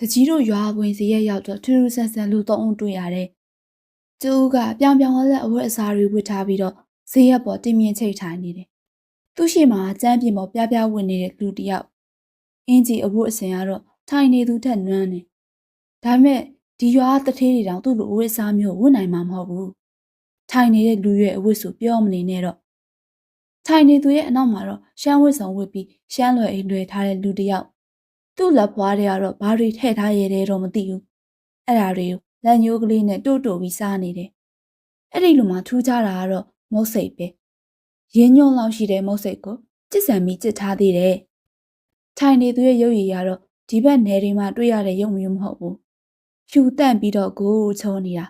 တကြီးတို့ရွာဝင်စီရက်ရောက်တော့ထူးထူးဆန်းဆန်းလူသုံးဦးတွေ့ရတယ်။ကျိုးကပြောင်ပြောင်လဲလဲအဝတ်အစားတွေဝတ်ထားပြီးတော့ဈေးရက်ပေါ်တင်မြင့်ချိတ်ထိုင်နေတယ်။သူ့ရှိမှာကျမ်းပြင်ပေါ်ပြပြဝင်နေတဲ့လူတစ်ယောက်အင်းကြီးအဝတ်အစင်ကတော့ထိုင်နေသူထက်နွမ်းနေ။ဒါပေမဲ့ဒီရွာတထေးတွေတောင်သူ့လိုအဝတ်အစားမျိုးဝတ်နိုင်မှာမဟုတ်ဘူး။ထိုင်နေတဲ့လူရဲ့အဝတ်ဆိုပြောမနေနဲ့တော့ထိုင်နေသူရဲ့အနောက်မှာတော့ရှမ်းဝတ်ဆောင်ဝတ်ပြီးရှမ်းလွယ်အိမ်လွယ်ထားတဲ့လူတစ်ယောက် သူ့လက်ပွားတွေကတော့ဘာတွေထည့်ထားရတဲ့တော့မသိဘူးအဲ့ဒါတွေကိုလက်ညိုးကလေးနဲ့တို့တို့ပြီးစားနေတယ်အဲ့ဒီလူမှထူးခြားတာကတော့မုတ်စိတ်ပဲရင်းညွန့်လောက်ရှိတဲ့မုတ်စိတ်ကိုကြစ်ဆံပြီးကြစ်ထားသေးတယ်ထိုင်နေသူရဲ့ရုပ်ရည်ကတော့ဒီဘက်နယ်တွေမှာတွေ့ရတဲ့ရုပ်မျိုးမဟုတ်ဘူးဖြူတန့်ပြီးတော့ကိုယ်ချုံနေတာ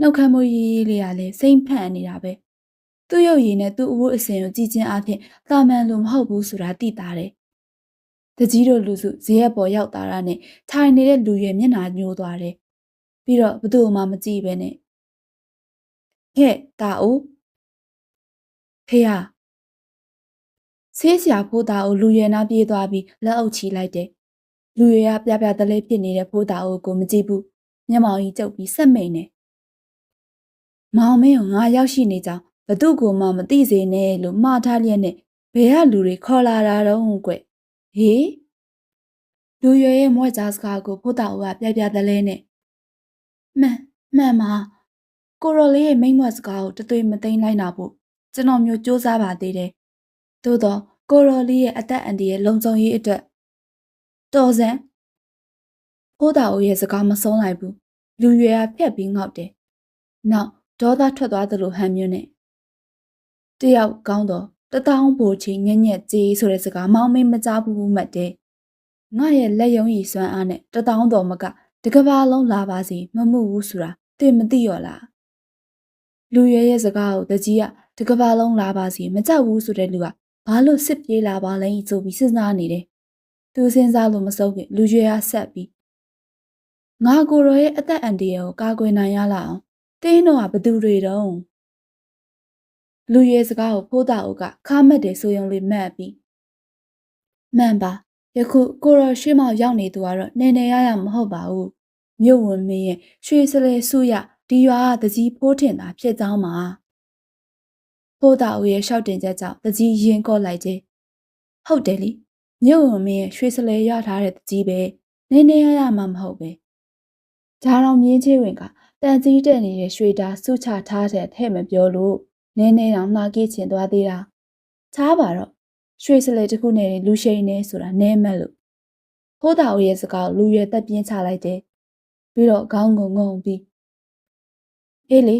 နှုတ်ခမ်းမွေးရေးရေးလေးကလည်းစိမ့်ဖန့်နေတာပဲသူ့ရုပ်ရည်နဲ့သူ့အဝတ်အစင်ကိုကြည့်ချင်းအပြင်တာမန်လိုမဟုတ်ဘူးဆိုတာသိတာတယ် တကြီးတို့လူစုဈေးရက်ပေါ်ရောက်တာရနဲ့ထိုင်နေတဲ့လူရဲ့မျက်နှာညိုးသွားတယ်။ပြီးတော့ဘသူ့မှမကြည့်ပဲနဲ့ဟဲ့တာအိုဖေဟာဆေးဆရာဖိုးတာအိုလူရဲနာပြေးသွားပြီးလက်အုပ်ချီလိုက်တယ်။လူရဲကပြပြတလဲဖြစ်နေတဲ့ဖိုးတာအိုကိုမကြည့်ဘူး။မျက်မှောင်ကြီးကျုပ်ပြီးဆက်မိန်နေ။မောင်မင်းကငါရောက်ရှိနေကြောင်းဘသူ့ကိုမှမသိစေနဲ့လို့မှားထားလျက်နဲ့ဘယ်ကလူတွေခေါ်လာတာတော့ကွ ဟေးလူရွယ်ရဲ့မွဲကြားစကားကိုဖို့တာဦးကပြပြတလဲနဲ့မှန်မှန်ပါကိုရော်လေးရဲ့မိန့်မွဲစကားကိုတသွေးမသိမ်းလိုက်နာဖို့ကျွန်တော်မျိုးစူးစမ်းပါသေးတယ်သို့တော့ကိုရော်လေးရဲ့အသက်အန္တရာယ်လုံခြုံရေးအတွက်တော်စံဖို့တာဦးရဲ့စကားမဆုံးလိုက်ဘူးလူရွယ်ကဖြက်ပြီးငေါက်တယ်နောက်ဒေါသထွက်သွားသလိုဟန်မျိုးနဲ့တယောက်ကောင်းတော့တတောင်းပိုချင်းညက်ညက်ကြေးဆိုတဲ့စကားမောင်းမင်းမကြားဘူးမှတ်တယ်ငါရဲ့လက်ယုံကြီးစွမ်းအားနဲ့တတောင်းတော်မကတကဘာလုံးလာပါစီမမှုဘူးဆိုတာသိမသိရောလားလူရဲရဲ့စကားကိုတကြီးကတကဘာလုံးလာပါစီမကြောက်ဘူးဆိုတဲ့လူကဘာလို့စစ်ပြေးလာပါလဲဆိုပြီးစဉ်းစားနေတယ်သူစဉ်းစားလို့မစုံခင်လူရွယ်ကဆက်ပြီးငါကိုရောရဲ့အသက်အန္တရာယ်ကိုကာကွယ်နိုင်ရလောက်အောင်တင်းတော့ကဘသူတွေတုံး လူရဲစကားကိုဖိုးတာအုပ်ကခါမက်တယ်ဆိုယုံလေးမှတ်ပြီးမှန်ပါယခုကိုရောရှေ့မောက်ရောက်နေသူကတော့နေနေရရမဟုတ်ပါဘူးမြို့ဝင်မင်းရဲ့ရွှေစလဲစုရဒီရွာကတကြီးဖိုးထင်တာဖြစ်ကြောင်းပါဖိုးတာအုပ်ရဲ့ရှောက်တင်ချက်ကြောင့်တကြီးရင်ကော့လိုက်ခြင်းဟုတ်တယ်လीမြို့ဝင်မင်းရဲ့ရွှေစလဲရထားတဲ့တကြီးပဲနေနေရရမှမဟုတ်ပဲဂျာတော်မြင်းချင်းဝင်ကတန်ကြီးတက်နေတဲ့ရွှေတာစုချထားတဲ့ထဲ့မပြောလို့ နင်းနေတော့မှားကြီးချင်သွားသေးတာချားပါတော့ရွှေစလဲတစ်ခုနဲ့လူရှိန်နေဆိုတာနဲမက်လို့ဖိုးတာဦးရဲ့စကားလူရဲ့တက်ပြင်းချလိုက်တယ်ပြီးတော့ခေါင်းငုံငုံပြီးအေးလေ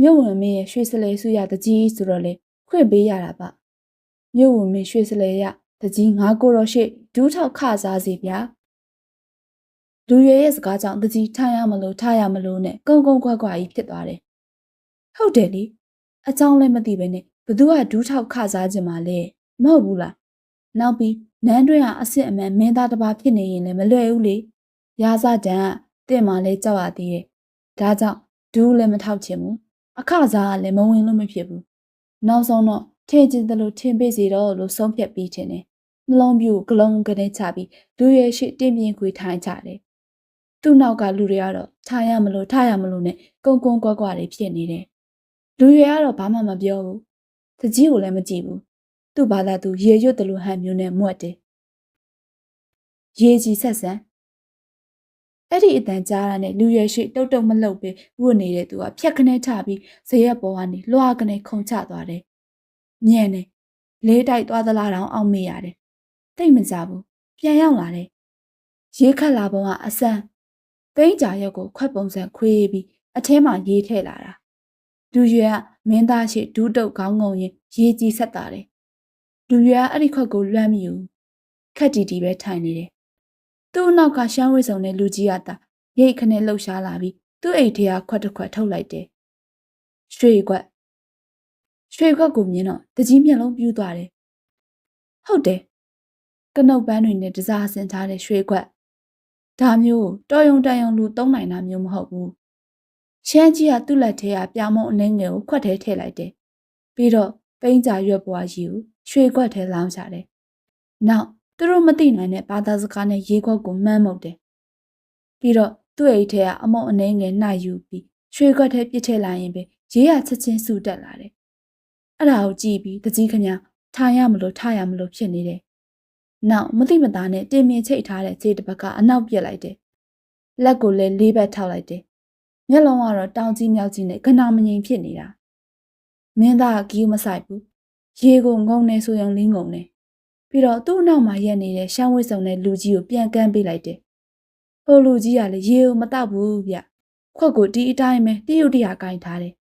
မြို့ဝင်မင်းရဲ့ရွှေစလဲစုရတကြီးဆိုတော့လေခွင့်ပေးရတာပါမြို့ဝင်မင်းရွှေစလဲရတကြီးငါကိုတော့ရှေ့ဒူးထောက်ခစားစီဗျာလူရဲရဲ့စကားကြောင့်တကြီးထားရမလို့ထားရမလို့နဲ့ကုန်းကုန်းခွက်ခွက်ကြီးဖြစ်သွားတယ်ဟုတ်တယ်လေ အကြောင်းလည်းမသိပဲနဲ့ဘသူကဒူးထောက်ခစားခြင်းမလဲမဟုတ်ဘူးလားနောက်ပြီးနန်းတွင်းကအစ်စ်အမှန်မင်းသားတစ်ပါးဖြစ်နေရင်လည်းမလွယ်ဘူးလေရာဇတန်ကတင့်မှလည်းကြောက်ရသေးတယ်ဒါကြောင့်ဒူးလည်းမထောက်ချင်ဘူးအခစားကလည်းမဝင်လို့မဖြစ်ဘူးနောက်ဆုံးတော့ထင်ကျင်တယ်လို့ထင်ပေးစီတော့လို့ဆုံးဖြတ်ပြီးခြင်းတယ်နှလုံးပြူကလုံးကနေချပြီးလူရဲရှိတင်းပြင်းခွေထိုင်ကြတယ်သူ့နောက်ကလူတွေကတော့ထားရမလို့ထားရမလို့နဲ့ကုန်းကုန်းကွက်ကွက်တွေဖြစ်နေတယ် လူရွယ်ကတော့ဘာမှမပြောဘူးတကြီးကိုလည်းမကြည့်ဘူးသူ့ဘာသာသူရေရွတ်တယ်လို့ဟန်မျိုးနဲ့မွက်တယ်ရေကြီးဆက်ဆန်အဲ့ဒီအတန်ကြားရတဲ့လူရွယ်ရှိတုတ်တုတ်မလှုပ်ပဲဝတ်နေတဲ့သူကဖြက်ခနဲချပြီးဇရက်ပေါ်ကနေလွှာကနေခုန်ချသွားတယ်ညံနေလေးတိုက်သွားသလားတောင်အောင်မေးရတယ်တိတ်မကြဘူးပြန်ရောက်လာတယ်ရေးခတ်လာပုံကအဆန်းပိန်းကြာရက်ကိုခွက်ပုံစံခွေးပြီးအထဲမှာရေးထည့်လာတာ လူရွယ်ကမင်းသားရှိဒူးတုတ်ခေါင်းငုံရင်ရေးကြီးဆက်တာတယ်လူရွယ်ကအဲ့ဒီခွက်ကိုလွှမ်းမိဘူးခက်တီတီပဲထိုင်နေတယ်သူ့အနောက်ကရှမ်းဝိဆုံတဲ့လူကြီးကတာရိတ်ခနဲ့လှုပ်ရှားလာပြီးသူ့အိတ်ထဲကခွက်တစ်ခွက်ထုတ်လိုက်တယ်ရွှေခွက်ရွှေခွက်ကိုမြင်တော့တကြီးမျက်လုံးပြူးသွားတယ်ဟုတ်တယ်ကနုတ်ပန်းတွေနဲ့တစားဆင်ထားတဲ့ရွှေခွက်ဒါမျိုးတော်ယုံတန်ယုံလူသုံးနိုင်တာမျိုးမဟုတ်ဘူး ရှမ်းကြီးကသူ့လက်ထဲကပြာမုံအနှင်းငယ်ကိုခွက်ထဲထည့်လိုက်တယ်ပြီးတော့ပိန်းကြာရွက်ပွားရီကိုရွှေခွက်ထဲလောင်းချတယ်နောက်သူတို့မသိနိုင်တဲ့ဘာသာစကားနဲ့ရေခွက်ကိုမှန်းမုတ်တယ်ပြီးတော့သူ့အိတ်ထဲကအမုံအနှဲငယ်နှိုက်ယူပြီးရွှေခွက်ထဲပစ်ထည့်လိုက်ရင်ပဲရေးရချက်ချင်းဆူတက်လာတယ်အဲ့ဒါကိုကြည့်ပြီးတကြီးခမထားရမလို့ထားရမလို့ဖြစ်နေတယ်နောက်မတိမသားနဲ့တင်မြင်ချိတ်ထားတဲ့ခြေတစ်ပတ်ကအနောက်ပြက်လိုက်တယ်လက်ကိုလည်းလေးဘက်ထောက်လိုက်တယ် မျက်လုံးကတော့တောင်ကြီးမြောက်ကြီးနဲ့ခဏမငြိမ်ဖြစ်နေတာမင်းသားကဂီးမဆိုင်ဘူးရေကိုငုံနေဆိုရင်လင်းငုံနေပြီးတော့သူ့နောက်မှာရက်နေတဲ့ရှမ်းဝစ်စုံတဲ့လူကြီးကိုပြန်ကမ်းပေးလိုက်တယ်ဟိုလူကြီးကလည်းရေကိုမတောက်ဘူးဗျခွက်ကိုဒီအတိုင်းပဲတရုတ်တရာကင်ထားတယ်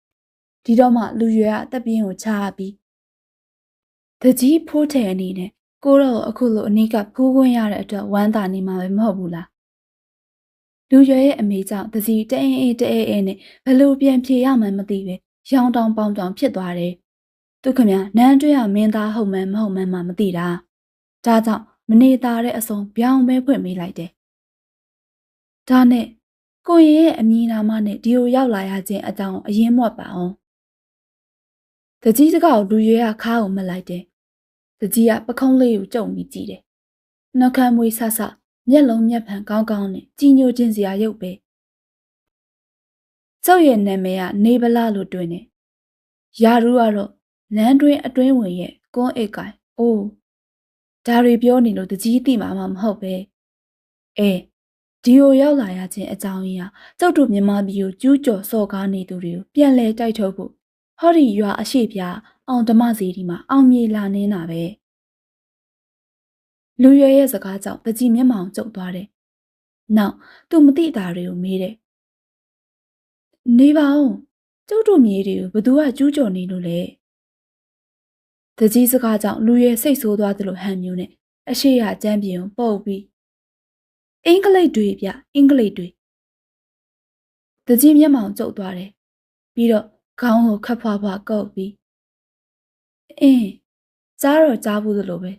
ဒီတော့မှလူရွယ်ကတပ်ပြင်းကိုချပြီးတကြီးဖိုးထဲအနေနဲ့ကိုတော့အခုလိုအနီးကဖိုးခွင့်ရတဲ့အတွက်ဝမ်းသာနေမှာပဲမဟုတ်ဘူးလား လူရွယ်ရဲ့အမေကြောင့်တကြီးတအင်းအေးတအဲအဲနဲ့ဘလို့ပြန်ဖြေရမှန်းမသိပဲရောင်တောင်ပေါင်တောင်ဖြစ်သွားတယ်သူခမနန်းတွေ့ရမင်းသားဟုတ်မှန်းမဟုတ်မှန်းမှမသိတာဒါကြောင့်မနေသားတဲ့အစုံပြောင်းပဲဖွင့်ပေးလိုက်တယ်ဒါနဲ့ကိုရင်ရဲ့အမည်နာမနဲ့ဒီကိုရောက်လာရခြင်းအကြောင်းအရင်မော့ပါအောင်တကြီးစကားကိုလူရွယ်ကခါကိုမလိုက်တယ်တကြီးကပခုံးလေးကိုကြုံပြီးကြည့်တယ်နှကမ်းမွေးဆဆ မျက်လုံးမျက်ဖန်ကောင်းကောင်းနဲ့ကြီးညိုခြင်းစရာရုပ်ပဲကျောက်ရဲ့နာမည်ကနေဗလာလို့တွင်နေယာရူကတော့လမ်းတွင်အတွင်းဝင်ရဲ့ကွန်းအိတ်ကိုင်အိုးဒါတွေပြောနေလို့တကြီးသိမှာမဟုတ်ပဲအေးဒီကိုရောက်လာရခြင်းအကြောင်းရင်းဟာကျုပ်တို့မြန်မာပြည်ကိုကျူးကျော်စော်ကားနေသူတွေကိုပြန်လဲတိုက်ထုတ်ဖို့ဟောဒီရွာအရှိပြအောင်ဓမ္မစီဒီမှာအောင်မြေလာနေတာပဲ လူရွယ်ရဲ့စကားကြောင့်တကြီးမျက်မှောင်ကျုပ်သွားတယ်။နောက်သူမသိတာတွေကိုမေးတယ်။နေပါဦးကျုပ်တို့မြေတွေကိုဘသူကကျူးကျော်နေလို့လဲ။တကြီးစကားကြောင့်လူရွယ်စိတ်ဆိုးသွားသလိုဟန်မျိုးနဲ့အရှိရကျမ်းပြင်ကိုပုတ်ပြီးအင်္ဂလိပ်တွေပြအင်္ဂလိပ်တွေတကြီးမျက်မှောင်ကျုပ်သွားတယ်ပြီးတော့ခေါင်းကိုခတ်ဖွားဖွားကုတ်ပြီးအင်းကြားတော့ကြားဘူးသလိုပဲ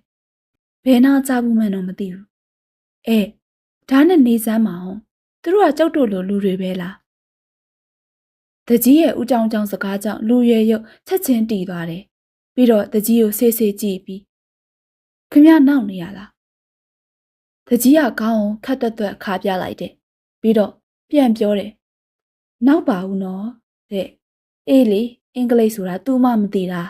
ဘယ်နာကြားဘူးမှန်းတော့မသိဘူးအဲဒါနဲ့နေစမ်းမအောင်သူတို့ကကြောက်တို့လိုလူတွေပဲလားတကြီးရဲ့ဦးကြောင်ကြောင်စကားကြောင့်လူရဲရုပ်ချက်ချင်းတီသွားတယ်ပြီးတော့တကြီးကိုဆေးဆေးကြည့်ပြီးခမရနောက်နေရလားတကြီးကခေါင်းကိုခတ်တွတ်တွတ်ခါပြလိုက်တယ်ပြီးတော့ပြန်ပြောတယ်နောက်ပါဘူးနော်တဲ့အေးလေအင်္ဂလိပ်ဆိုတာ तू မှမသိတာ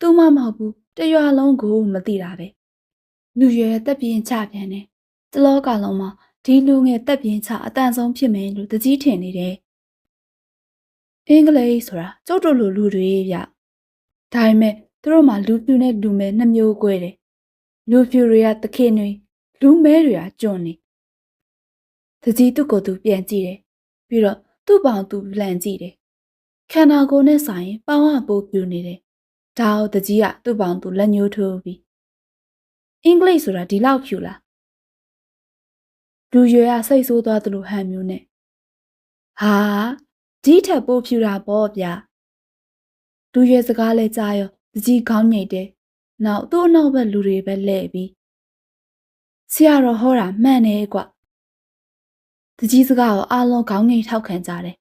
तू မှမဟုတ်ဘူးတရွာလုံးကိုမသိတာပဲ လူရွယ်တက်ပြင်းချပြန်တယ်တလောကလုံးမှာဒီလူငယ်တက်ပြင်းချအတန်ဆုံးဖြစ်မယ်လို့တကြီးထင်နေတယ်အင်္ဂလိပ်ဆိုတာကျုပ်တို့လိုလူတွေဗျဒါပေမဲ့သူတို့မှာလူပြူနဲ့လူမဲနှစ်မျိုး꿰တယ်လူပြူတွေကတခင်တွေလူမဲတွေကကျွန်းနေတကြီးသူ့ကိုယ်သူပြန်ကြည့်တယ်ပြီးတော့သူ့ပေါင်သူလန့်ကြည့်တယ်ခန္ဓာကိုယ်နဲ့ဆိုင်ပေါင်ကပိုးပြူနေတယ်ဒါအောင်တကြီးကသူ့ပေါင်သူလက်ညှိုးထိုးပြီး အင်္ဂလိပ်ဆိုတာဒီလောက်ဖြူလားလူရွယ်ကစိတ်ဆိုးသွားသလိုဟန်မျိုးနဲ့ဟာဒီထက်ပိုးဖြူတာပေါ့ဗျာလူရွယ်စကားလဲကြားရောတကြီးခေါင်းမြိတ်တယ်နောက်သူ့အနောက်ဘက်လူတွေပဲလှည့်ပြီးဆရာတော်ဟောတာမှန်တယ်ကွတကြီးစကားကိုအားလုံးခေါင်းငိတ်ထောက်ခံကြတယ်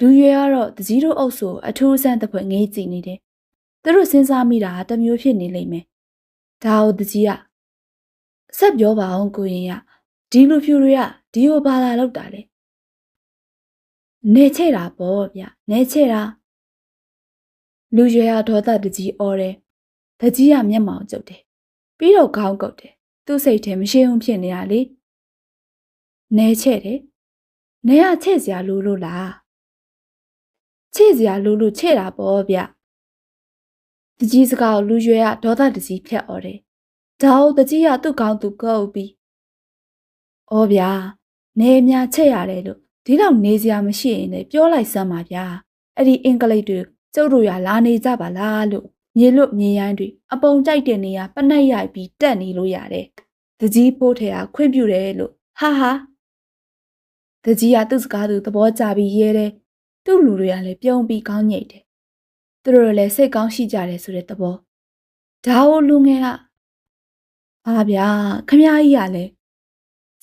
လူရွယ်ကတော့တကြီးတို့အုပ်စုအထူးဆန်းတစ်ဖွဲ့ငေးကြည့်နေတယ်သူတို့စဉ်းစားမိတာတမျိုးဖြစ်နေလိမ့်မယ် ဒါဟုတ်တကြီးကဆက်ပြောပါအောင်ကိုရင်ရဒီလူဖြူတွေကဒီကိုဘာလာလောက်တာလဲနေချဲ့တာပေါ့ဗျနေချဲ့တာလူရွယ်ရဒေါသတကြီးအော်တယ်တကြီးကမျက်မှောင်ကျုပ်တယ်ပြီးတော့ခေါင်းကုတ်တယ်သူ့စိတ်ထဲမရှိအောင်ဖြစ်နေတာလေနဲချဲ့တယ်နဲကချဲ့စရာလိုလို့လားချဲ့စရာလိုလို့ချဲ့တာပေါ့ဗျ တကြီးစကားကိုလူရွယ်ကဒေါသတကြီးဖြတ်អော်တယ်ဒါဟုတ်တကြီးကသူ့ကောင်းသူကုတ်ပြီးဩဗျာနေများချဲ့ရတယ်လို့ဒီလောက်နေစရာမရှိရင်လည်းပြောလိုက်စမ်းပါဗျာအဲ့ဒီအင်္ဂလိပ်တွေကျုပ်တို့ရလာနေကြပါလားလို့မြေလွတ်မြေရိုင်းတွေအပုံကြိုက်တဲ့နေရာပနှက်ရိုက်ပြီးတက်နေလို့ရတယ်။တကြီးပိုးထဲကခွင့်ပြုတယ်လို့ဟာဟာတကြီးကသူ့စကားသူသဘောကျပြီးရဲတယ်။သူ့လူတွေကလည်းပြုံးပြီးကောင်းညိတ်တယ်။ သူတို့လည်းစိတ်ကောင်းရှိကြတယ်ဆိုတဲ့သဘော။ဒါဟုတ်လူငယ်ကဟာဗျာခမကြီးကလည်း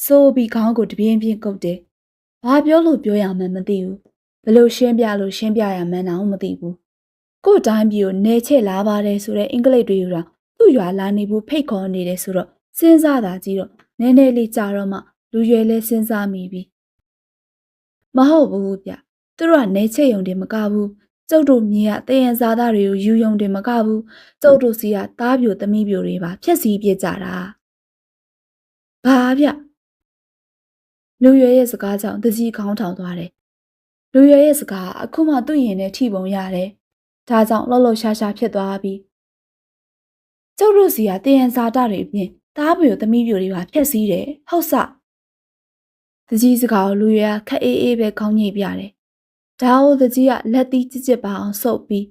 စိုးပြီးခေါင်းကိုတပြင်းပြင်းကုတ်တယ်။ဘာပြောလို့ပြောရမှန်းမသိဘူး။ဘလို့ရှင်းပြလို့ရှင်းပြရမှန်းတော့မသိဘူး။ကို့တိုင်းပြည်ကိုနေချဲ့လာပါတယ်ဆိုတဲ့အင်္ဂလိပ်တွေယူတာသူ့ရွာလာနေဘူးဖိတ်ခေါ်နေတယ်ဆိုတော့စဉ်းစားတာကြီးတော့နည်းနည်းလေးကြာတော့မှလူရွယ်လဲစဉ်းစားမိပြီမဟုတ်ဘူးဗျသူတို့ကနေချက်ယုံတယ်မကဘူး ကျုပ်တို့မြေကတယံဇာသားတွေကိုယူယုံတယ်မကဘူးကျုပ်တို့စီကတားပြိုသမီးပြိုတွေပါဖြက်စီးပြစ်ကြတာဘာဗျလူရွယ်ရဲ့စကားကြောင့်တကြီးခေါင်းထောင်သွားတယ်လူရွယ်ရဲ့စကားအခုမှသူ့ရင်နဲ့ထိပုံရတယ်ဒါကြောင့်လှုပ်လှုပ်ရှားရှားဖြစ်သွားပြီးကျုပ်တို့စီကတယံဇာတာတွေအပြင်တားပြိုသမီးပြိုတွေပါဖြက်စီးတယ်ဟုတ်စတကြီးစကားကိုလူရွယ်ကခက်အေးအေးပဲခေါင်းညိတ်ပြတယ် ဒါအိုတကြီးကလက်သီးကြစ်ကြစ်ပါအောင်ဆုပ်ပြီး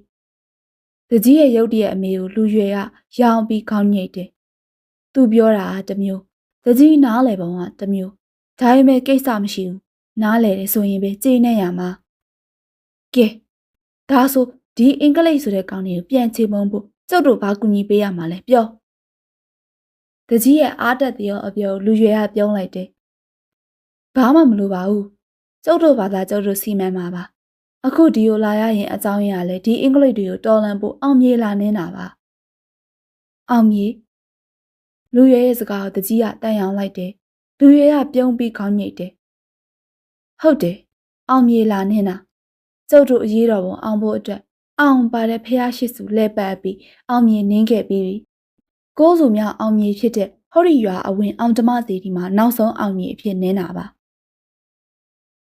တကြီးရဲ့ရုပ်တရက်အမေကိုလူရွယ်ကရောင်ပြီးခေါင်းညိတ်တယ်သူပြောတာကတစ်မျိုးတကြီးနားလေပုံကတစ်မျိုးဒါပေမဲ့ကိစ္စမရှိဘူးနားလေတယ်ဆိုရင်ပဲကြိနေရမှာကဲဒါဆိုဒီအင်္ဂလိပ်ဆိုတဲ့ကောင်းလေးကိုပြန်ချေမုံဖို့ကျုပ်တို့ဘာကူညီပေးရမှာလဲပြောတကြီးရဲ့အားတက်တရောအပြောလူရွယ်ကပြုံးလိုက်တယ်ဘာမှမလိုပါဘူးကျုပ်တို့ဘာသာကျုပ်တို့စီမံမှာပါ အခုဒီကိုလာရရင်အကြောင်းရလဲဒီအင်္ဂလိပ်တွေကိုတော်လန်ဖို့အောင်မြေလာနေတာပါအောင်မြေလူရဲရဲ့စကားကိုတကြီးကတန်ရောင်လိုက်တယ်လူရဲကပြုံးပြီးခေါင်းညိတ်တယ်ဟုတ်တယ်အောင်မြေလာနေတာကျုပ်တို့အရေးတော်ပုံအောင်ဖို့အတွက်အောင်ပါတဲ့ဖះရှိစုလဲပတ်ပြီးအောင်မြေနင်းခဲ့ပြီးပြီကိုးစုမြောက်အောင်မြေဖြစ်တဲ့ဟော်ရီရွာအဝင်အောင်ဓမ္မသေးဒီမှာနောက်ဆုံးအောင်မြေအဖြစ်နင်းတာပါ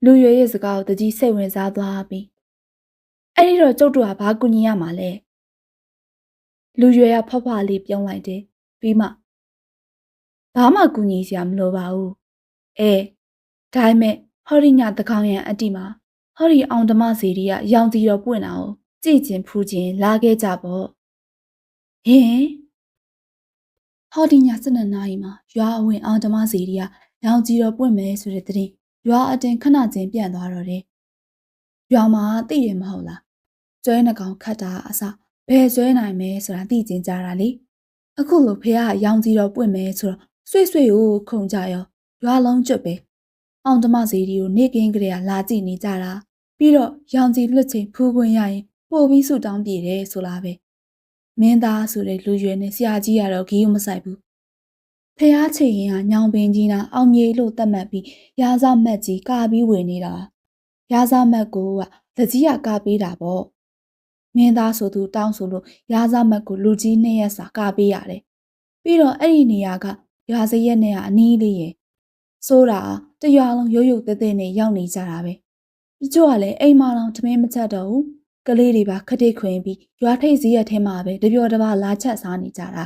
လူရွယ်ရဲ့စကားကိုတကြီးစိတ်ဝင်စားသွားပြီးအဲ့ဒီတော့ကျုပ်တို့ကဘာကူညီရမှာလဲလူရွယ်ကဖွားဖွားလေးပြုံးလိုက်တယ်ပြီးမှဘာမှကူညီစရာမလိုပါဘူးအဲဒါပေမဲ့ဟော်ရီညတကောင်ရန်အတိမှာဟော်ရီအောင်ဓမ္မစီရီကရောင်စီတော်ပွင့်တာကိုကြည့်ချင်းဖူးချင်းလာခဲ့ကြပေါ့ဟင်ဟော်ဒီည7နာရီမှာရွာအဝင်အောင်ဓမ္မစီရီကရောင်ကြီးတော်ပွင့်မယ်ဆိုတဲ့တဲ့ ရွာအတင်ခဏချင်းပြန့်သွားတော့တယ်။ရွာမှာသိတယ်မဟုတ်လား။ကျွဲနှကောင်ခတ်တာအစဘယ်ကျွဲနိုင်မဲဆိုတာသိကျင်ကြတာလေ။အခုလိုဖေကရောင်ကြီးတော့ပွင့်မယ်ဆိုတော့ဆွေ့ဆွေ့ကိုခုန်ကြရောရွာလုံးကျွတ်ပဲ။အောင်ဓမ္မစီရီကိုနေကင်းကလေးကလာကြည့်နေကြတာ။ပြီးတော့ရောင်ကြီးလွတ်ချင်းဖူးခွင့်ရရင်ပို့ပြီးဆူတောင်းပြေတယ်ဆိုလားပဲ။မင်းသားဆိုတဲ့လူရွယ်နဲ့ဆရာကြီးကတော့ဂီးမဆိုင်ဘူး ဖះချေရင်ကညောင်ပင်ကြီးနာအောင်မြေလို့သတ်မှတ်ပြီးရာဇမက်ကြီးကာပြီးဝင်နေတာရာဇမက်ကိုကလက်ကြီးကကာပေးတာပေါ့မင်းသားဆိုသူတောင်းဆိုလို့ရာဇမက်ကိုလူကြီးနှစ်ရက်စာကာပေးရတယ်ပြီးတော့အဲ့ဒီနေရာကရွာစရက်နဲ့ကအနီးလေးရဲ့ဆိုတာတရွာလုံးရုပ်ရုပ်သေးသေးနဲ့ရောက်နေကြတာပဲတချို့ကလည်းအိမ်မလောင်ထမင်းမချက်တော့ဘူးကလေးတွေပါခတိခွင်ပြီးရွာထိပ်စည်းရထဲမှာပဲတပြောတပါလာချက်စားနေကြတာ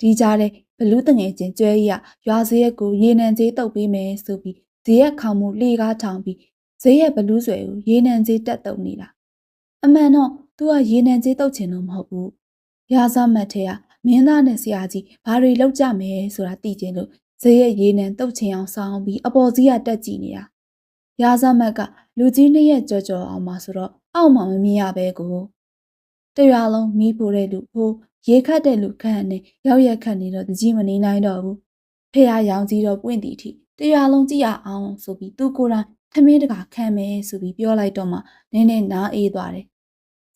ဒီကြားထဲဘလူးတငယ်ချင်းကျွဲကြီးကရွာစရက်ကိုရေနံသေးတုပ်ပေးမယ်ဆိုပြီးဇေယက်ခေါင်မှုလှေကားထောင်ပြီးဇေယက်ဘလူးဆွဲကိုရေနံသေးတက်တုပ်နေတာအမှန်တော့ तू ကရေနံသေးတုပ်ချင်လို့မဟုတ်ဘူးရာဇမတ်ထဲကမင်းသားနဲ့ဆရာကြီးဘာတွေလောက်ကြမယ်ဆိုတာသိချင်လို့ဇေယက်ရေနံတုပ်ချင်အောင်ဆောင်းပြီးအပေါ်စီးကတက်ကြည့်နေတာရာဇမတ်ကလူကြီးနှစ်ရက်ကြော်ကြော်အောင်မှာဆိုတော့အောက်မှာမမြင်ရပဲကိုတရွာလုံးမီးဖိုးတဲ့လူဖိုး ရေခတ်တဲ့လူခန့်နဲ့ရောက်ရက်ခတ်နေတော့တကြီးမနေနိုင်တော့ဘူးဖေရရောင်ကြီးတော့ပွင့်တီထိတရားလုံးကြည့်ရအောင်ဆိုပြီးသူကိုယ်တိုင်ထမင်းတကာခံမယ်ဆိုပြီးပြောလိုက်တော့မှနင်းနဲ့နားအေးသွားတယ်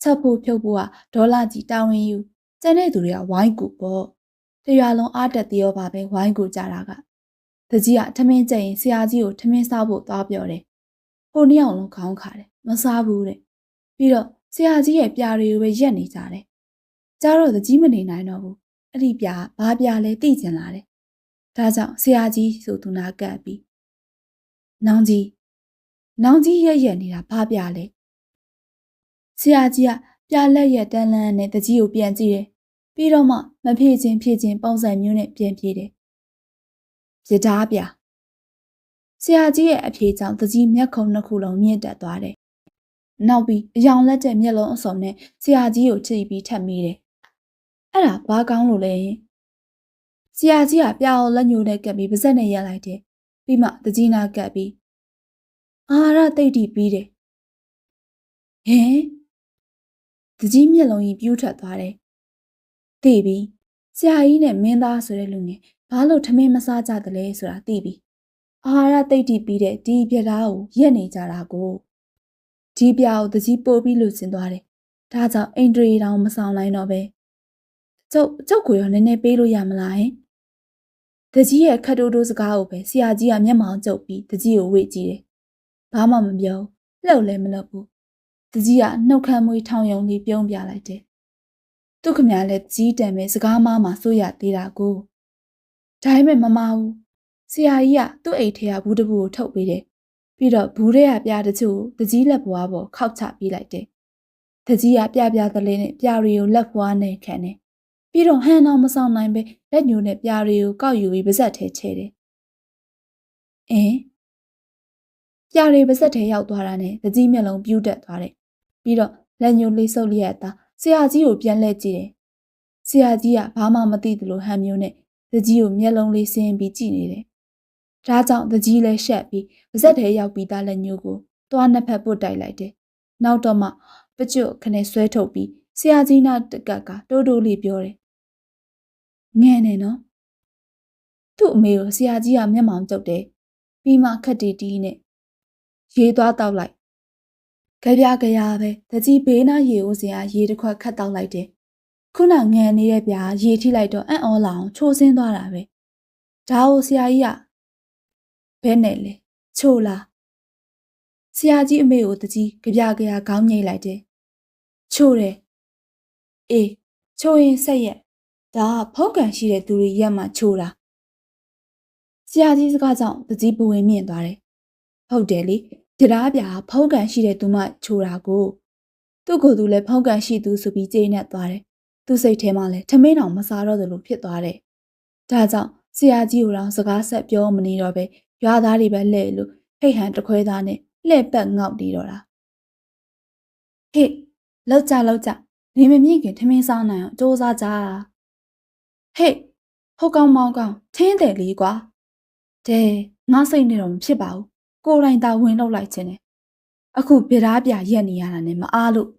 ချက်ဖို့ဖြုတ်ဖို့ကဒေါ်လာကြီးတာဝန်ယူကျန်တဲ့သူတွေကဝိုင်းကူပေါ့တရားလုံးအားတက်သေးရောပါပဲဝိုင်းကူကြတာကတကြီးကထမင်းကြက်ရင်ဆရာကြီးကိုထမင်းစားဖို့သွားပြောတယ်ဟိုနှစ်ယောက်လုံးခေါင်းခါတယ်မစားဘူးတဲ့ပြီးတော့ဆရာကြီးရဲ့ပြာတွေကိုပဲရက်နေကြတယ် ကြတော့တကြီးမနေနိုင်တော့ဘူးအဲ့ဒီပြာဘာပြာလဲသိကျင်လာတယ်ဒါကြောင့်ဆရာကြီးဆိုသူနာကပ်ပြီးနောင်ကြီးနောင်ကြီးရက်ရက်နေတာဘာပြလဲဆရာကြီးကပြလက်ရက်တန်းလန်းနဲ့တကြီးကိုပြန်ကြည့်တယ်ပြီးတော့မှမဖြည့်ချင်းဖြည့်ချင်းပုံစံမျိုးနဲ့ပြန်ပြေးတယ်ပြတားပြဆရာကြီးရဲ့အဖြေကြောင့်တကြီးမျက်ခုံနှစ်ခုလုံးမြင့်တက်သွားတယ်နောက်ပြီးအယောင်လက်တဲ့မျက်လုံးအစုံနဲ့ဆရာကြီးကိုချိပြီးထပ်မိတယ် အဲ့ဒါဘာကောင်းလို့လဲဆရာကြီးကပြာအောင်လက်ညှိုးနဲ့ကပ်ပြီးပါဇက်နဲ့ရက်လိုက်တယ်ပြီးမှတကြီးနာကပ်ပြီးအာရတိတ်တီပြီးတယ်ဟင်တကြီးမျက်လုံးကြီးပြူးထွက်သွားတယ်သိပြီဆရာကြီးနဲ့မင်းသားဆိုတဲ့လူငယ်ဘာလို့ထမင်းမစားကြသလဲဆိုတာသိပြီအာဟာရတိတ်တီပြီးတဲ့ဒီပြသားကိုရက်နေကြတာကိုဒီပြာကိုတကြီးပို့ပြီးလူစင်သွားတယ်ဒါကြောင့်အိန္ဒြေတောင်မဆောင်နိုင်တော့ပဲ ကျုပ်ကျုပ်ကိုရောနည်းနည်းပေးလို့ရမလားဟင်တကြီးရဲ့ခတ်တိုးတိုးစကားကိုပဲဆရာကြီးကမျက်မှောင်ကျုပ်ပြီးတကြီးကိုဝေ့ကြည့်တယ်ဘာမှမပြောဘူးလှုပ်လည်းမလှုပ်ဘူးတကြီးကနှုတ်ခမ်းမွေးထောင်ယုံလေးပြုံးပြလိုက်တယ်သူခမလည်းတကြီးတံမဲ့စကားမမှစိုးရသေးတာကိုဒါပေမဲ့မမဘူးဆရာကြီးကသူ့အိတ်ထဲကဘူးတပူကိုထုတ်ပေးတယ်ပြီးတော့ဘူးထဲကပြားတချို့ကိုတကြီးလက်ပွားပေါ်ခောက်ချပေးလိုက်တယ်တကြီးကပြပြသလေးနဲ့ပြားတွေကိုလက်ပွားနဲ့ခံတယ် ပြီးတော့ဟန်အောင်မဆောင်နိုင်ပဲလက်ညိုနဲ့ပြားတွေကိုကောက်ယူပြီးပါဇက်ထဲချဲတယ်အင်းပြားတွေပါဇက်ထဲရောက်သွားတာနဲ့တကြီးမျက်လုံးပြူးတက်သွားတယ်ပြီးတော့လက်ညိုလေးဆုပ်လျက်သားဆရာကြီးကိုပြန်လှည့်ကြည့်တယ်ဆရာကြီးကဘာမှမသိသလိုဟန်မျိုးနဲ့တကြီးကိုမျက်လုံးလေးဆင်းပြီးကြည့်နေတယ်ဒါကြောင့်တကြီးလည်းရှက်ပြီးပါဇက်ထဲရောက်ပြီးသားလက်ညိုကိုသွားနှစ်ဖက်ပုတ်တိုက်လိုက်တယ်နောက်တော့မှပကျွတ်ခနဲ့ဆွဲထုတ်ပြီးဆရာကြီးနာတကက်ကတိုးတိုးလေးပြောတယ် ငဲနေနော်သူ့အမေကိုဆရာကြီးကမျက်မှောင်ကျုပ်တယ်ပြီးမှခက်တီတီးနဲ့ရေးသွားတောက်လိုက်ကြပြကြရပဲတကြီးဘေးနားရေဦးစရာရေတစ်ခွက်ခတ်တောက်လိုက်တယ်ခုနငန်နေတဲ့ပြာရေထိလိုက်တော့အံ့ဩလာအောင်ချိုးဆင်းသွားတာပဲဒါကိုဆရာကြီးကဘဲနဲ့လေချိုးလားဆရာကြီးအမေကိုတကြီးကြပြကြရခေါင်းငိတ်လိုက်တယ်ချိုးတယ်အေးချိုးရင်ဆက်ရက် ဒါကဖောက်ကန်ရှိတဲ့သူတွေရက်မှချိုးတာဆရာကြီးစကားကြောင့်တကြီးပဝင်မြင့်သွားတယ်ဟုတ်တယ်လေတရားပြာဖောက်ကန်ရှိတဲ့သူမှချိုးတာကိုသူ့ကိုယ်သူလည်းဖောက်ကန်ရှိသူဆိုပြီးကြေးနဲ့သွားတယ်သူ့စိတ်ထဲမှာလည်းထမင်းအောင်မစားတော့သလိုဖြစ်သွားတယ်ဒါကြောင့်ဆရာကြီးကိုတော့စကားဆက်ပြောမနေတော့ပဲရွာသားတွေပဲလှဲ့လို့ဟိတ်ဟန်တခွဲသားနဲ့လှဲ့ပတ်ငေါက်တီးတော့တာဟေ့လောက်ကြလောက်ကြနေမမြင့်ခင်ထမင်းစားနိုင်အောင်စူးစမ်းကြ ဟေ့ဟုတ်ကောင်းမောင်းကောင်းထင်းတယ်လေးကွာဒဲငါစိတ်နဲ့တော့မဖြစ်ပါဘူးကိုယ်တိုင်သာဝင်လောက်လိုက်ခြင်းနဲ့အခုပြဓာပြရက်နေရတာနဲ့မအားလို့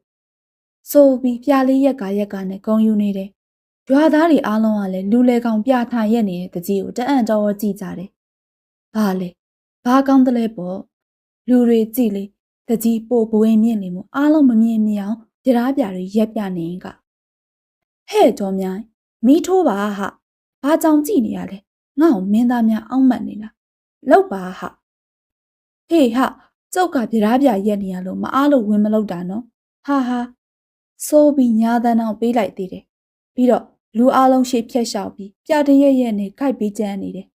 ဆိုပြီးပြလေးရက်ကရက်ကနဲ့ဂုံယူနေတယ်ရွာသားတွေအားလုံးကလည်းလူလေကောင်ပြထားရက်နေတဲ့တကြီးကိုတအံ့တော်ကြည့်ကြတယ်ဘာလဲဘာကောင်းတယ်လဲပေါ့လူတွေကြည့်လေတကြီးပို့ဘဝင်မြင့်နေမှုအားလုံးမမြင်မြင်အောင်ပြဓာပြတွေရက်ပြနေရင်ကဟဲ့တော်မြိုင် မီးထိုးပါဟာဘာကြောင်ကြည့်နေရလဲငါ့ကိုမင်းသားများအောက်မှတ်နေလားလောက်ပါဟာဟေးဟာကျုပ်ကပြဓာပြရက်နေရလို့မအားလို့ဝင်မလောက်တာနော်ဟာဟာစိုးပြီးညာတန်းအောင်ပေးလိုက်သေးတယ်ပြီးတော့လူအလုံးရှိဖြက်လျှောက်ပြီးပြတရက်ရက်နဲ့ခိုက်ပြီးကြမ်းနေတယ်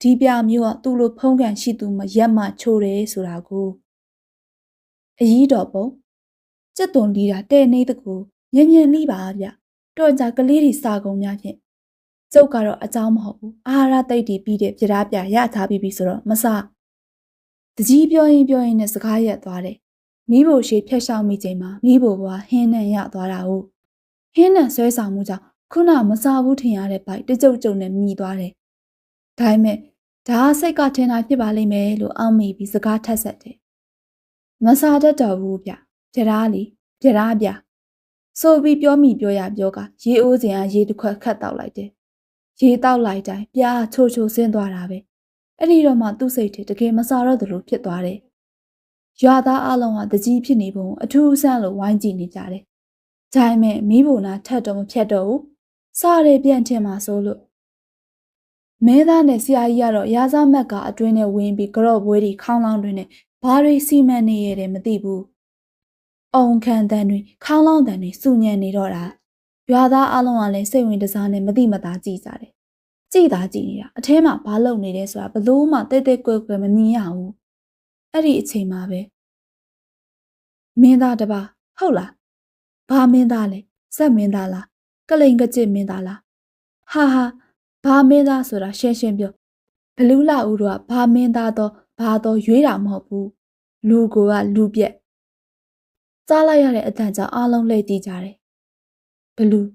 ဒီပြမျိုးကသူ့လိုဖုံးကန်ရှိသူမရက်မှချိုးတယ်ဆိုတာကိုအကြီးတော်ပုံစက်သွန်လီတာတဲ့နေတကူညံ့ညံ့လိပါဗျ တော့ကြကလေးတွေစာကုန်များဖြင့်ကျုပ်ကတော့အကြောင်းမဟုတ်ဘူးအာဟာရတိတ်တီပြီးတဲ့ပြဓာပြရထားပြီးပြီဆိုတော့မစတကြီးပြောရင်ပြောရင်နဲ့စကားရက်သွားတယ်မိဖို့ရှိဖြတ်ရှောက်မိချိန်မှာမိဖို့ဘွားဟင်းနဲ့ရသွားတာဟုတ်ဟင်းနဲ့ဆွဲဆောင်မှုကြောင့်ခုနမစားဘူးထင်ရတဲ့ဘိုက်တကြုတ်ကြုံနဲ့မြည်သွားတယ်ဒါပေမဲ့ဒါစိတ်ကထင်တာဖြစ်ပါလိမ့်မယ်လို့အောက်မိပြီးစကားထက်ဆက်တယ်မစားတတ်တော်ဘူးဗျပြဓာလီပြဓာဗျ ဆိုပြီးပြောမိပြောရပြောကရေအိုးစင်အားရေတစ်ခွက်ခတ်တောက်လိုက်တယ်ရေတောက်လိုက်တိုင်းပြားချိုချိုဆင်းသွားတာပဲအဲ့ဒီတော့မှသူ့စိတ်ထဲတကယ်မစားတော့သလိုဖြစ်သွားတယ်ရွာသားအလုံးဟာတကြီးဖြစ်နေပုံအထူးအဆန်းလို့ဝိုင်းကြည့်နေကြတယ်။ဒါပေမဲ့မိဘနာထက်တော့မဖြတ်တော့ဘူး။စားရပြန်ထင်မှာဆိုလို့မဲသားနဲ့ဆရာကြီးကတော့ရာဇမက်ကအတွင်းနဲ့ဝင်ပြီးကြော့ဘွေးတွေခေါင်းလောင်းတွေနဲ့ဘာတွေစီမံနေရတယ်မသိဘူး။ အုံခံတန်တွေခေါင်းလောင်းတန်တွေစုညံနေတော့တာရွာသားအလုံးကလည်းစိတ်ဝင်တစားနဲ့မတိမသားကြည့်ကြတယ်။ကြည့်သားကြည့်နေတာအထဲမှာဘာလုပ်နေလဲဆိုတာဘလို့မှတဲတဲကွယ်ကွယ်မမြင်ရဘူး။အဲ့ဒီအချိန်မှာပဲမင်းသားတပါဟုတ်လားဘာမင်းသားလဲစက်မင်းသားလားကလိန်ကကြစ်မင်းသားလားဟာဟာဘာမင်းသားဆိုတာရှင်းရှင်းပြောဘလူးလာဦးတို့ကဘာမင်းသားတော့ဘာတော့ရွေးတာမဟုတ်ဘူးလူကိုကလူပြက် စားလိုက်ရတဲ့အတန်ကြောင့်အားလုံးလှည့်ကြည့်ကြတယ်ဘလူး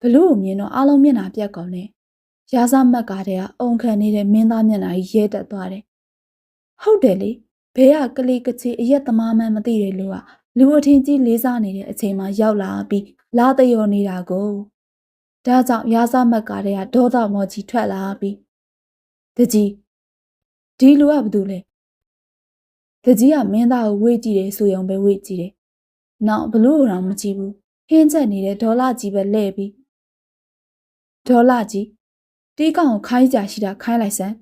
ဘလူးကိုမြင်တော့အားလုံးမျက်နှာပြက်ကုန်တယ်ရာဇမတ်ကားတဲ့အုံခံနေတဲ့မင်းသားမျက်နှာကြီးရဲတက်သွားတယ်ဟုတ်တယ်လေဘဲကကလေးကချေအရက်သမားမှန်းမသိတဲ့လူကလူအထင်ကြီးလေးစားနေတဲ့အချိန်မှာရောက်လာပြီးလာတယောနေတာကိုဒါကြောင့်ရာဇမတ်ကားတဲ့ကဒေါသမော်ကြီးထွက်လာပြီးတကြီးဒီလူကဘာတူလဲတကြီးကမင်းသားကိုဝေ့ကြည့်တယ်ဆိုရုံပဲဝေ့ကြည့်တယ် နောက်ဘလို့တော့မကြည့်ဘူးဟင်းချက်နေတဲ့ဒေါ်လာကြီးပဲလဲ့ပြီးဒေါ်လာကြီးတီးကောင်ကိုခိုင်းကြရှိတာခိုင်းလိုက်စမ်း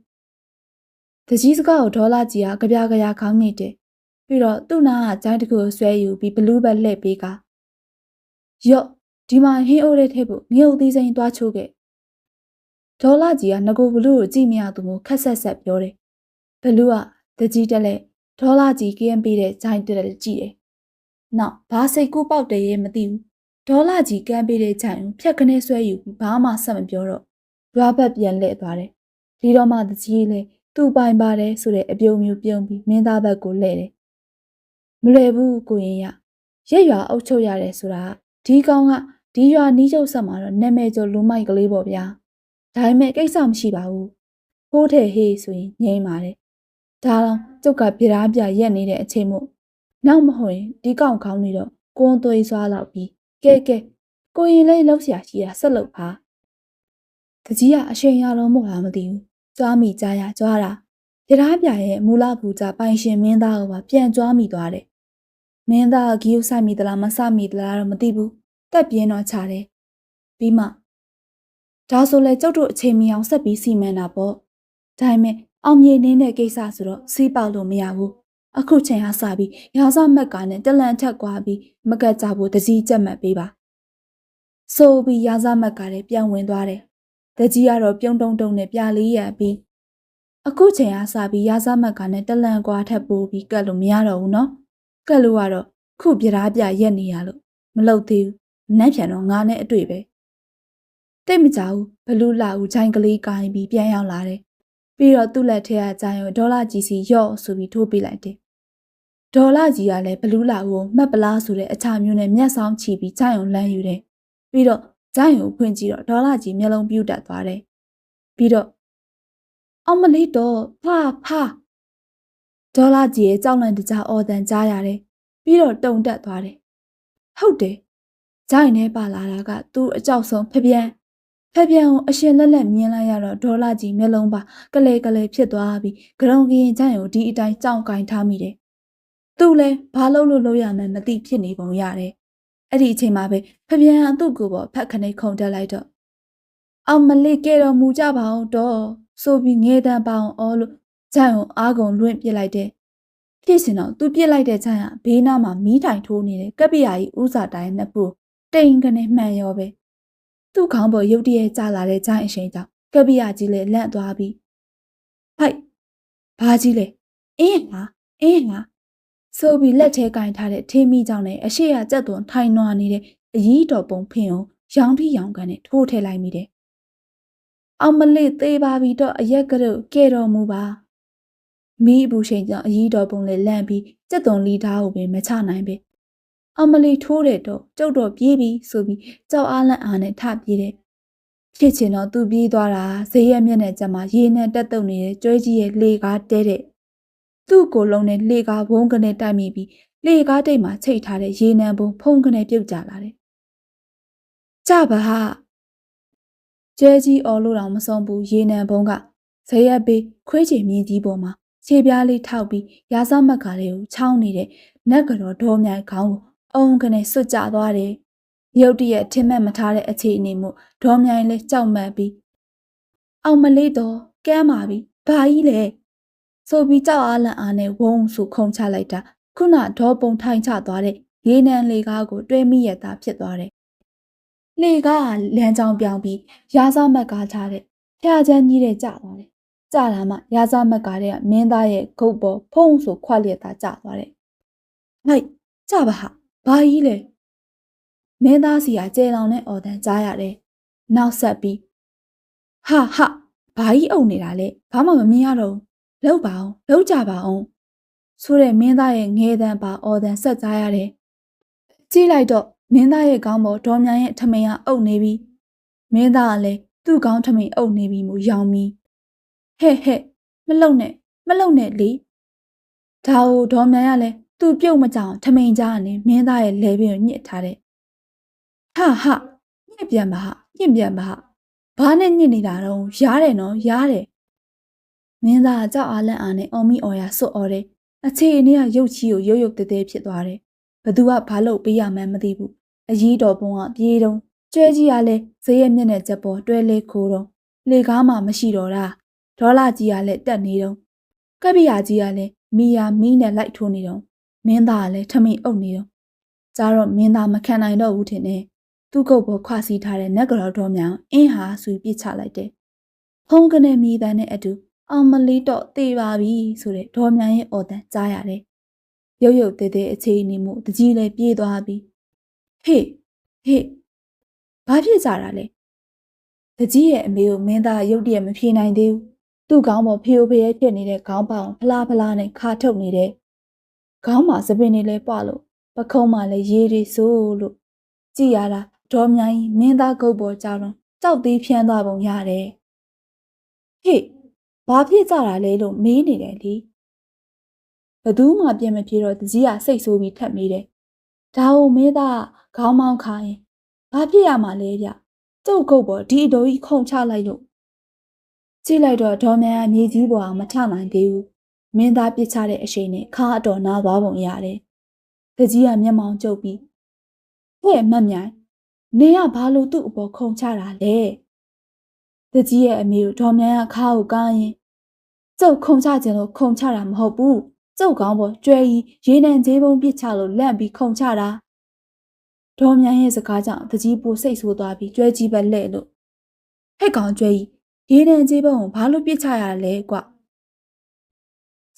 တကြီးစကားကိုဒေါ်လာကြီးကကြပြကြရခေါင်းနေတယ်ပြီးတော့သူ့နာကဂျိုင်းတစ်ခုကိုဆွဲယူပြီးဘလူးဘက်လှည့်ပေးကယော့ဒီမှာဟင်းအိုးတဲ့ထည့်ဖို့ငရုတ်သီးစိမ်းသွားချိုးခဲ့ဒေါ်လာကြီးကငကိုဘလူးကိုကြည့်မရသူမို့ခက်ဆက်ဆက်ပြောတယ်ဘလူးကတကြီးတက်လက်ဒေါ်လာကြီးကင်းပေးတဲ့ဂျိုင်းတက်လက်ကြည့်တယ် နောက်ဘာစိတ်ကူးပေါက်တယ်ရဲ့မသိဘူးဒေါ်လာကြီးကမ်းပေးတဲ့ဂျိုင်းကိုဖြက်ခနဲ့ဆွဲယူပြီးဘာမှဆက်မပြောတော့ရွာဘက်ပြန်လှည့်သွားတယ်ဒီတော့မှတကြီးလေသူ့ပိုင်ပါတယ်ဆိုတဲ့အပြုံမျိုးပြုံးပြီးမင်းသားဘက်ကိုလှည့်တယ်မလွယ်ဘူးကိုရင်ရရက်ရွာအုပ်ချုပ်ရတယ်ဆိုတာဒီကောင်ကဒီရွာနီးချုပ်ဆက်မှာတော့နာမည်ကျော်လူမိုက်ကလေးပေါ့ဗျာဒါပေမဲ့ကိစ္စမရှိပါဘူးဖိုးထဲဟေးဆိုရင်ငြိမ်းပါတယ်ဒါတော့ကျုပ်ကပြရားပြရက်နေတဲ့အချိန်မို့ နောက်မဟုတ်ရင်ဒီကောင်ခေါင်းနေတော့ကိုန်းသွေးစွာလောက်ပြီးကဲကဲကိုရင်လေးလောက်ရှာရှိတာဆက်လုပ်ပါတကြီးကအရှင်ရတော့မဟုတ်လားမသိဘူးကြွားမိကြရကြွားတာပြရားပြရဲ့မူလဘူကြပိုင်ရှင်မင်းသားကပါပြန်ကြွားမိသွားတယ်မင်းသားကဂီယုဆိုင်မိသလားမဆမိသလားတော့မသိဘူးတက်ပြင်းတော့ချတယ်ပြီးမှဒါဆိုလဲကျုပ်တို့အချိန်မီအောင်ဆက်ပြီးစီမံတာပေါ့ဒါပေမဲ့အောင်မြေနေတဲ့ကိစ္စဆိုတော့စီးပေါက်လို့မရဘူး အခုချိန်ဟာစပြီးရာဇမက်ကနဲ့တလန်ထက်ကွာပြီးမကတ်ကြဖို့တကြီးကြက်မှတ်ပေးပါဆိုပြီးရာဇမက်ကလည်းပြန်ဝင်သွားတယ်တကြီးကတော့ပြုံးတုံတုံနဲ့ပြလေးရပြီးအခုချိန်ဟာစပြီးရာဇမက်ကနဲ့တလန်ကွာထက်ပိုးပြီးကတ်လို့မရတော့ဘူးနော်ကတ်လို့ကတော့ခုပြရားပြရက်နေရလို့မလုပ်သေးဘူးနက်ပြန်တော့ငါနဲ့အတွေ့ပဲတိတ်မကြဘူးဘလူးလာဦးဂျိုင်းကလေးကိုင်းပြီးပြန်ရောက်လာတယ်ပြီးတော့သူ့လက်ထဲကဂျိုင်းကိုဒေါ်လာကြီးစီရော့ဆိုပြီးထိုးပေးလိုက်တယ် ဒေါ်လာကြီးကလည်းဘလူးလာဦးကိုမှတ်ပလားဆိုတဲ့အခြားမျိုးနဲ့မျက်စောင်းချီပြီးဂျိုင်းကိုလမ်းယူတယ်ပြီးတော့ဂျိုင်းကိုဖွင့်ကြည့်တော့ဒေါ်လာကြီးမျက်လုံးပြူးတက်သွားတယ်ပြီးတော့အောင်မလေးတော့ဖာဖာဒေါ်လာကြီးရဲ့ကြောက်လန့်တကြားအော်တန်ကြားရတယ်ပြီးတော့တုံတက်သွားတယ်ဟုတ်တယ်ဂျိုင်းနဲ့ပါလာတာကသူ့အကြောက်ဆုံးဖပြန်းဖပြန်းကိုအရှင်လက်လက်မြင်လိုက်ရတော့ဒေါ်လာကြီးမျက်လုံးပါကလေးကလေးဖြစ်သွားပြီးဂရုံကရင်ဂျိုင်းကိုဒီအတိုင်းကြောက်ကင်ထားမိတယ် သူ့လဲဘာလို့လို့လို့ရမှန်းမသိဖြစ်နေပုံရတယ်အဲ့ဒီအချိန်မှာပဲဖပြန်းအသူ့ကိုပေါ်ဖက်ခနေခုန်တက်လိုက်တော့အောင်မလေးကဲတော်မူကြပါအောင်တော့ဆိုပြီးငေးတန်းပါအောင်အော်လို့ဂျိုင်းကိုအားကုန်လွင့်ပြစ်လိုက်တယ်ဖြစ်စင်တော့သူပြစ်လိုက်တဲ့ဂျိုင်းကဘေးနားမှာမီးတိုင်ထိုးနေတဲ့ကပ်ပြာကြီးဥစာတိုင်းနှစ်ပူတိန်ကနေမှန်ရောပဲသူ့ခေါင်းပေါ်ရုတ်တရက်ကျလာတဲ့ဂျိုင်းအရှင်ကြောင့်ကပ်ပြာကြီးလည်းလန့်သွားပြီးဟိုက်ဘာကြီးလဲအင်းငါအင်းငါ ဆိုပြီးလက်ထဲကင်ထားတဲ့ထေးမိကြောင့်လည်းအရှိရကြက်သွန်ထိုင်နွားနေတဲ့အကြီးတော်ပုံဖင်ကိုရောင်ထိရောင်ကန်နဲ့ထိုးထည့်လိုက်မိတယ်အောင်မလေးသေးပါပြီတော့အရက်ကတော့ကဲတော်မူပါမိအပူချိန်ကြောင့်အကြီးတော်ပုံလေးလန့်ပြီးကြက်သွန်လီသားကိုပင်မချနိုင်ပဲအမလီထိုးတယ်တော့ကျုပ်တော့ပြေးပြီဆိုပြီးကြောက်အားလန့်အားနဲ့ထပြေးတယ်ဖြစ်ချင်တော့သူပြေးသွားတာဈေးရက်မျက်နှာကျမှရေနဲ့တက်တုံနေတဲ့ကျွဲကြီးရဲ့လေကားတဲတဲ့ သူ့ကိုယ်လုံးနဲ့လေကားဘုံကနေတိုက်မိပြီးလေကားတိတ်မှာချိတ်ထားတဲ့ရေနံဘုံဖုံကနေပြုတ်ကျလာတယ်ကြပါဟာကျဲကြီးအော်လို့တောင်မဆုံးဘူးရေနံဘုံကဇရက်ပေးခွေးချေမြင်းကြီးပေါ်မှာခြေပြားလေးထောက်ပြီးရာဇမက်ကလေးကိုချောင်းနေတဲ့နက်ကတော့ဒေါ်မြိုင်ခေါင်းကိုအုံကနေစွတ်ကျသွားတယ်။ရုတ်တရက်ထင်မှတ်မထားတဲ့အခြေအနေမှုဒေါ်မြိုင်လည်းကြောက်မှန်ပြီးအောင်မလေးတော့ကမ်းပါပြီ။ဘာကြီးလဲ။ ဆိုပြီးကြောက်အားလန့်အားနဲ့ဝုန်းဆိုခုန်ချလိုက်တာခုနဒေါ်ပုံထိုင်ချသွားတဲ့ရေနံလေကားကိုတွဲမိရတာဖြစ်သွားတယ်။လေကားကလမ်းကြောင်းပြောင်းပြီးရာဇမက်ကားချတဲ့ဖျားချမ်းကြီးတဲ့ကျသွားတယ်။ကျလာမှရာဇမက်ကားတဲ့မင်းသားရဲ့ဂုတ်ပေါ်ဖုံးဆိုခွက်လျက်သားကျသွားတယ်။ဟိုက်ကြပါဟာဘာကြီးလဲမင်းသားစီကကျဲလောင်နဲ့အော်တန်ကြားရတယ်နောက်ဆက်ပြီးဟာဟာဘာကြီးအုံနေတာလဲဘာမှမမြင်ရတော့ လောက်ပါအောင်လောက်ကြပါအောင်ဆိုတဲ့မင်းသားရဲ့ငဲတန်းပါအော်တန်ဆက်ကြားရတယ်ကြည့်လိုက်တော့မင်းသားရဲ့ခေါင်းပေါ်ဒေါ်မြန်ရဲ့ထမိန်ကအုပ်နေပြီမင်းသားကလည်းသူ့ခေါင်းထမိန်အုပ်နေပြီမို့ရောင်ပြီးဟဲ့ဟဲ့မလုံနဲ့မလုံနဲ့လေဒါကိုဒေါ်မြန်ကလည်းသူပြုတ်မကြောင်ထမိန်ကြားကနေမင်းသားရဲ့လဲပင်ကိုညှစ်ထားတဲ့ဟာဟာညှစ်ပြန်ပါဟာညှစ်ပြန်ပါဟာဘာနဲ့ညှစ်နေတာတော့ရားတယ်နော်ရားတယ် မင်းသားကြောက်အားလန့်အားနဲ့အော်မီအော်ရဆွတ်အော်တယ်အခြေအနေကရုပ်ချီကိုရုပ်ရုပ်တဲတဲဖြစ်သွားတယ်ဘသူကဘာလို့ပေးရမှန်းမသိဘူးအကြီးတော်ပုံကပြေးတုံးကျွဲကြီးကလည်းဈေးရဲ့မျက်နှာချက်ပေါ်တွဲလဲခိုးတော့လေကားမှမရှိတော့တာဒေါ်လာကြီးကလည်းတက်နေတော့ကပ်ပြာကြီးကလည်းမီယာမီးနဲ့လိုက်ထိုးနေတော့မင်းသားကလည်းထမိန်အုပ်နေတော့ကြတော့မင်းသားမခံနိုင်တော့ဘူးထင်တယ်သူ့ကုတ်ပေါ်ခွာစီထားတဲ့နက်ကြော်တော်မြောင်အင်းဟာဆူပြစ်ချလိုက်တယ်ဖုံးကနေမိသားနဲ့အတူ အောင်မလေးတော့တေပါပြီဆိုတဲ့ဒေါ်မြန်ရဲ့အော်တန်ကြားရတယ်ရုပ်ရုပ်တဲတဲအခြေအနေမှုတကြီးလည်းပြေးသွားပြီဟေ့ဟေ့ဘာဖြစ်ကြတာလဲတကြီးရဲ့အမေကိုမင်းသားရုတ်တရက်မဖြေနိုင်သေးဘူးသူ့ခေါင်းပေါ်ဖေအိုဖေရဲဖြစ်နေတဲ့ခေါင်းပေါင်ဖလားဖလားနဲ့ခါထုတ်နေတဲ့ခေါင်းမှာစပင်တွေလဲပွားလို့ပခုံးမှာလဲရေးတွေဆိုးလို့ကြည်ရတာဒေါ်မြိုင်မင်းသားကုတ်ပေါ်ကြောက်တော့ကြောက်သေးဖြန်းသွားပုံရတယ်ဟေ့ ဘာဖြစ်ကြတာလဲလို့မေးနေတယ်လေဘသူမှပြန်မပြေတော့တကြီးကစိတ်ဆိုးပြီးထပ်မေးတယ်ဒါကိုမင်းသားခေါင်းမောင်းခါရင်ဘာဖြစ်ရမှာလဲဗျကျုပ်ကုတ်ပေါ်ဒီအတော်ကြီးခုံချလိုက်လို့ကြည့်လိုက်တော့ဒေါ်မြန်ကမြေကြီးပေါ်အောင်မထနိုင်သေးဘူးမင်းသားပြစ်ချတဲ့အရှိန်နဲ့ခါအတော်နားသွားပုံရတယ်တကြီးကမျက်မှောင်ကျုပ်ပြီးဟဲ့မတ်မြိုင်နေရဘာလို့သူ့အပေါ်ခုံချတာလဲ တကြီးရဲ့အမေကိုဒေါ်မြန်ကခါကိုကားရင်ကျုပ်ခုံချခြင်းလို့ခုံချတာမဟုတ်ဘူးကျုပ်ကောင်းပေါ်ကျွဲကြီးရေနံသေးပုံပစ်ချလို့လန့်ပြီးခုံချတာဒေါ်မြန်ရဲ့စကားကြောင့်တကြီးပိုစိတ်ဆိုးသွားပြီးကျွဲကြီးပဲလှဲ့လို့ဟဲ့ကောင်ကျွဲကြီးရေနံသေးပုံကိုဘာလို့ပစ်ချရလဲကွ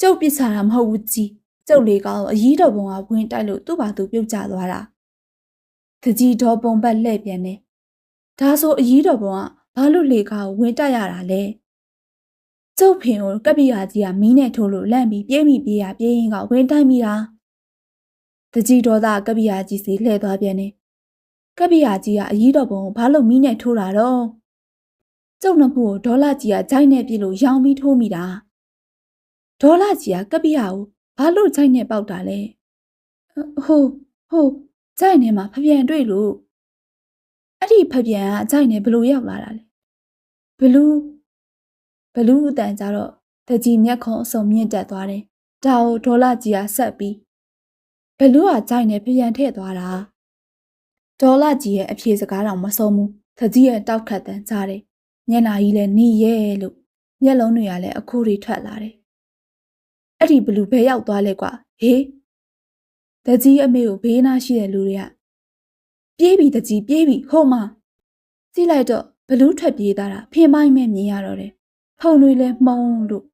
ကျုပ်ပစ်ချတာမဟုတ်ဘူးကြီးကျုပ်လေးကောင်အကြီးတော်ပုံကဝင်တိုက်လို့သူ့ဘာသူပြုတ်ကျသွားတာတကြီးဒေါ်ပုံပတ်လှဲ့ပြန်နေဒါဆိုအကြီးတော်ပုံက ဘာလို့လေကားကိုဝင်တိုက်ရတာလဲကျုပ်ဖင်ကိုကပ်ပိယာကြီးကမီးနဲ့ထိုးလို့လန့်ပြီးပြေးမိပြေးရပြေးရင်ကဝင်တိုက်မိတာတကြီးဒေါသကပ်ပိယာကြီးစီလှည့်သွားပြန်နေကပ်ပိယာကြီးကအကြီးတော်ပုံကိုဘာလို့မီးနဲ့ထိုးတာတော့ကျုပ်နှစ်ခုကိုဒေါ်လာကြီးကဂျိုင်းနဲ့ပြစ်လို့ရောင်ပြီးထိုးမိတာဒေါ်လာကြီးကကပ်ပိယာကိုဘာလို့ဂျိုင်းနဲ့ပေါက်တာလဲဟုတ်ဟုတ်ဂျိုင်းနဲ့မှာဖပြန်တွေ့လို့အဲ့ဒီဖပြန်ကအဂျိုင်းနဲ့ဘလို့ရောက်လာတာလဲ ဘလူးဘလူးအတန်ကြတော့တကြီးမျက်ခုံးအစုံမြင့်တက်သွားတယ်။ဒါကိုဒေါ်လာကြီးကဆက်ပြီးဘလူးကကြိုက်နေပြန်ထည့်သွားတာ။ဒေါ်လာကြီးရဲ့အဖြေစကားတော့မဆုံးဘူး။တကြီးရဲ့တောက်ခတ်တန်ကြားတယ်။မျက်နှာကြီးလည်းနီးရဲလို့မျက်လုံးတွေကလည်းအခုတွေထွက်လာတယ်။အဲ့ဒီဘလူးဘဲရောက်သွားလဲကွာ။ဟေးတကြီးအမေကိုဘေးနားရှိတဲ့လူတွေကပြေးပြီတကြီးပြေးပြီဟိုမှာကြည့်လိုက်တော့ ဘလူးထွက်ပြေးသွားတာဖင်မိုင်းမဲ့မြင်ရတော့တယ်ဖုံတွေလည်းမှုံလို့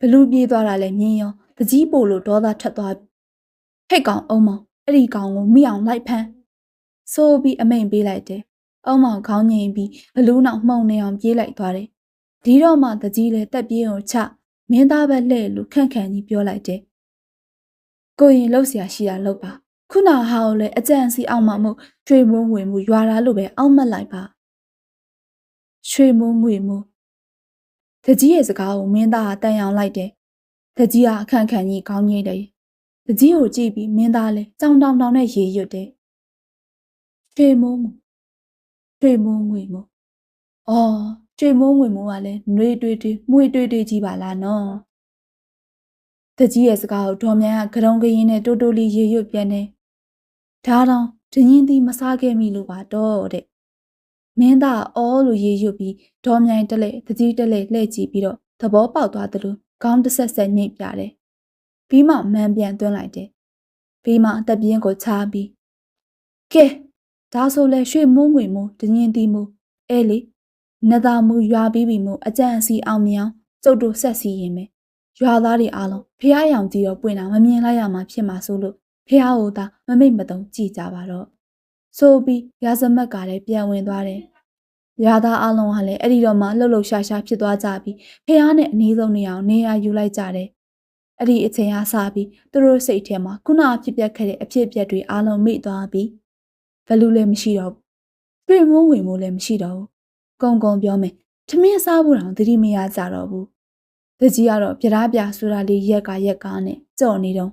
ဘလူးပြေးသွားတာလည်းမြင်ရောတကြီးပို့လို့ဒေါသထက်သွားဟဲ့ကောင်အုံမောင်အဲ့ဒီကောင်ကိုမိအောင်လိုက်ဖမ်းဆိုပြီးအမိန်ပေးလိုက်တယ်အုံမောင်ခေါင်းငိန်ပြီးဘလူးနောက်မှုံနေအောင်ပြေးလိုက်သွားတယ်ဒီတော့မှတကြီးလည်းတက်ပြေးကိုချမင်းသားပဲလှဲ့လို့ခန့်ခန့်ကြီးပြောလိုက်တယ်ကိုရင်လှုပ်เสียရှိတာလှုပ်ပါခုနဟာကိုလည်းအကြံစီအောင်မှမို့ရွှေမုံဝင်မှုရွာလာလို့ပဲအောက်မက်လိုက်ပါ ရွှေမုံငွေမှုတကြီးရဲ့စကားကိုမင်းသားကတန်ရောင်လိုက်တယ်တကြီးကအခန့်ခန့်ကြီးခေါင်းငိမ့်တယ်တကြီးကိုကြည့်ပြီးမင်းသားလည်းကြောင်တောင်တောင်နဲ့ရေရွတ်တယ်ရွှေမုံရွှေမုံငွေမှုအော်ရွှေမုံငွေမှုကလည်းနှွေးတွေးတွေးမှုေးတွေးတွေးကြီးပါလားနော်တကြီးရဲ့စကားကိုဒေါ်မြန်ကဂရုံကရင်နဲ့တိုးတိုးလေးရေရွတ်ပြန်နေဒါတော့ဒင်းရင်သီးမစားခဲ့မိလို့ပါတော့တဲ့ မင်းသားအော်လို့ရေရွတ်ပြီးဒေါ်မြိုင်တက်လက်တကြီးတက်လက်လှည့်ကြည့်ပြီးတော့သဘောပေါက်သွားသလိုခေါင်းတစ်ဆက်ဆက်ညှိပြတယ်ပြီးမှမန်ပြန်သွင်းလိုက်တယ်ပြီးမှအသက်ပြင်းကိုချပြီးကဲဒါဆိုလဲရွှေမုံငွေမို့ဒင်းရင်သီးမို့အဲလေနသာမူရွာပြီးပြီမို့အကြံအစီအောင်မြောင်ကျုပ်တို့ဆက်စီရင်မယ်ရွာသားတွေအားလုံးဖះရောင်ကြီးတော့ပွင့်တာမမြင်လိုက်ရမှာဖြစ်မှာဆိုလို့ဖះဟိုသာမမိတ်မတုံကြည်ကြပါတော့ ဆိုပြီးရာဇမက်ကလည်းပြန်ဝင်သွားတယ်ရာသားအလုံးကလည်းအဲ့ဒီတော့မှလှုပ်လှုပ်ရှားရှားဖြစ်သွားကြပြီးဖះနဲ့အနည်းဆုံးနေအောင်နေရာယူလိုက်ကြတယ်အဲ့ဒီအချိန်အားစပြီးသူတို့စိတ်ထဲမှာခုနအဖြစ်ပြက်ခဲ့တဲ့အဖြစ်အပျက်တွေအားလုံးမိသွားပြီးဘလူးလည်းမရှိတော့ဘူးတွေ့မိုးဝင်မိုးလည်းမရှိတော့ဘူးကုံကုံပြောမယ်ထမင်းစားဖို့တောင်သတိမရကြတော့ဘူးတကြီးကတော့ပြရားပြဆိုတာလေးရက်ကရက်ကားနဲ့ကြော်နေတော့